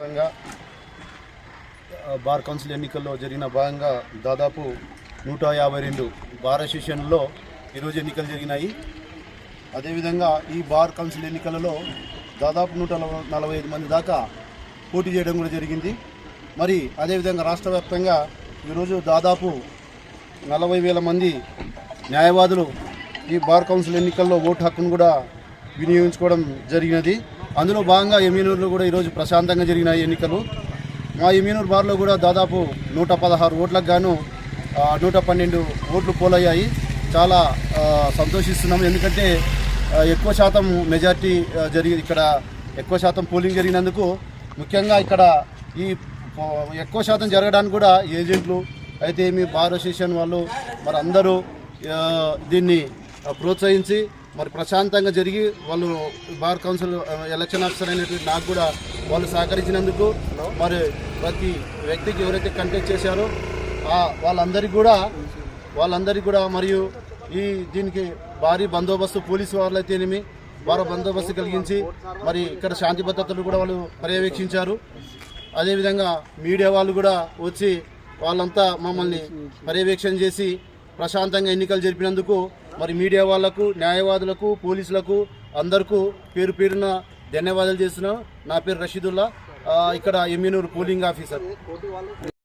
మొత్తంగా bar council ఎన్నికల్లో జరిగిన భాగంగా దాదాపు నూట యాభై రెండు బార్ అసోసియేషన్లో ఈరోజు ఎన్నికలు జరిగినాయి. అదేవిధంగా ఈ బార్ కౌన్సిల్ ఎన్నికలలో దాదాపు నూట నలభై- నలభై ఐదు మంది దాకా పోటీ చేయడం కూడా జరిగింది. మరి అదేవిధంగా రాష్ట్ర వ్యాప్తంగా ఈరోజు దాదాపు నలభై వేల మంది న్యాయవాదులు ఈ బార్ కౌన్సిల్ ఎన్నికల్లో ఓటు హక్కును కూడా వినియోగించుకోవడం జరిగినది. అందులో భాగంగా ఎమీనూరులో కూడా ఈరోజు ప్రశాంతంగా జరిగిన ఎన్నికలు. మా ఎమీనూరు బార్లో కూడా దాదాపు నూట పదహారు ఓట్లకు గాను నూట పన్నెండు ఓట్లు పోలయ్యాయి. చాలా సంతోషిస్తున్నాము. సంతోషిస్తున్నాం ఎందుకంటే ఎక్కువ శాతం మెజార్టీ జరిగి ఇక్కడ ఎక్కువ శాతం పోలింగ్ జరిగినందుకు ముఖ్యంగా ఇక్కడ ఈ ఎక్కువ శాతం జరగడానికి కూడా ఏజెంట్లు అయితే మీ బార్ అసోసియేషన్ వాళ్ళు మరి అందరూ దీన్ని ప్రోత్సహించి మరి ప్రశాంతంగా జరిగి వాళ్ళు బార్ కౌన్సిల్ ఎలక్షన్ ఆఫీసర్ అయినటువంటి నాకు కూడా వాళ్ళు సహకరించినందుకు మరి ప్రతి వ్యక్తికి ఎవరైతే కంటెక్ట్ చేశారో వాళ్ళందరికీ కూడా వాళ్ళందరికీ కూడా మరియు ఈ దీనికి భారీ బందోబస్తు పోలీసు వాళ్ళు అయితేనేమి వారు బందోబస్తు కలిగించి మరి ఇక్కడ శాంతి భద్రతలు కూడా వాళ్ళు పర్యవేక్షించారు. అదేవిధంగా మీడియా వాళ్ళు కూడా వచ్చి వాళ్ళంతా మమ్మల్ని పర్యవేక్షణ చేసి ప్రశాంతంగా ఎన్నికలు జరిపినందుకు మరి మీడియా వాళ్ళకు న్యాయవాదులకు పోలీసులకు అందరికీ పేరు పేరున ధన్యవాదాలు చేస్తున్నాం. నా పేరు రషీదుల్లా. ఇక్కడ ఎమ్మినూరు పోలింగ్ ఆఫీసర్.